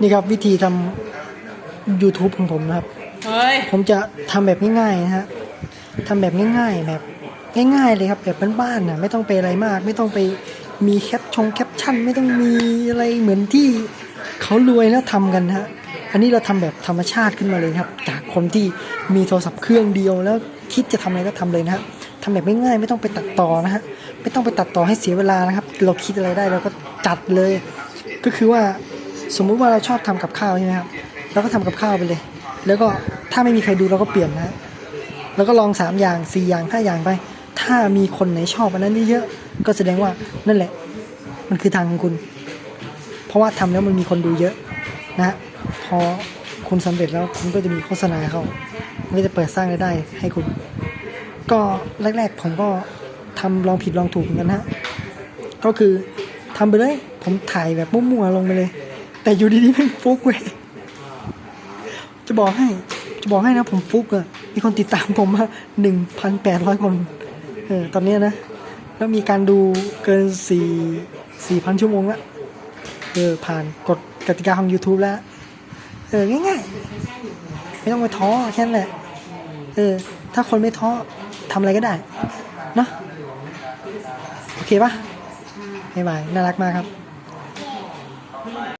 นี่ครับวิธีทำ YouTube ของผมนะครับ เฮ้ย ผมจะทำแบบง่ายๆนะฮะทำแบบง่ายๆแบบง่ายๆเลยครับแบบบ้านๆน่ะไม่ต้องไปอะไรมาก ไม่ต้องไปมีแคปชงแคปชั่น ไม่ต้องมีอะไรเหมือนที่เขารวยแล้วทำกันนะฮะอันนี้เราทำแบบธรรมชาติขึ้นมาเลยนะครับ จากคนที่มีโทรศัพท์เครื่องเดียวแล้วคิดจะทำอะไรก็ทำเลยนะฮะทำแบบง่ายๆไม่ต้องไปตัดต่อนะฮะไม่ต้องไปตัดต่อให้เสียเวลานะครับ เราคิดอะไรได้เราก็จัดเลย ก็คือว่า สมมุติว่าเราชอบทำกับข้าวใช่ไหมครับเราก็ทำกับข้าวไปเลย แล้วก็ถ้าไม่มีใครดูเราก็เปลี่ยนนะแล้วก็ลองสามอย่างสี่อย่างห้าอย่างไป ถ้ามีคนไหนชอบอันนั้นเยอะก็แสดงว่านั่นแหละ มันคือทางของคุณ เพราะว่าทำแล้วมันมีคนดูเยอะนะฮะพอคุณสำเร็จแล้วคุณก็จะมีโฆษณาเขาก็จะเปิดสร้างรายได้ให้คุณ ก็แรก ๆ ผมก็ทำลองผิดลองถูกเหมือนกันฮะก็คือทำไปเลย ผมถ่ายแบบมั่วๆลงไปเลย แต่อยู่ดีๆแม่งฟุกเว้ยจะบอกให้ จะบอกให้นะผมฟุกอะมีคนติดตามผมมาหนึ่งพันแปดร้อยคนเออตอนนี้นะ แล้วมีการดูเกินสี่สี่พันชั่วโมงละเออผ่านกฎกติกาของ YouTube แล้ว เออ ง่ายๆ ไม่ต้องไปท้อแค่นั้นแหละ เออ ถ้าคนไม่ท้อทำอะไรก็ได้ เนอะโอเคปะบ๊ายบาย น่ารักมากครับ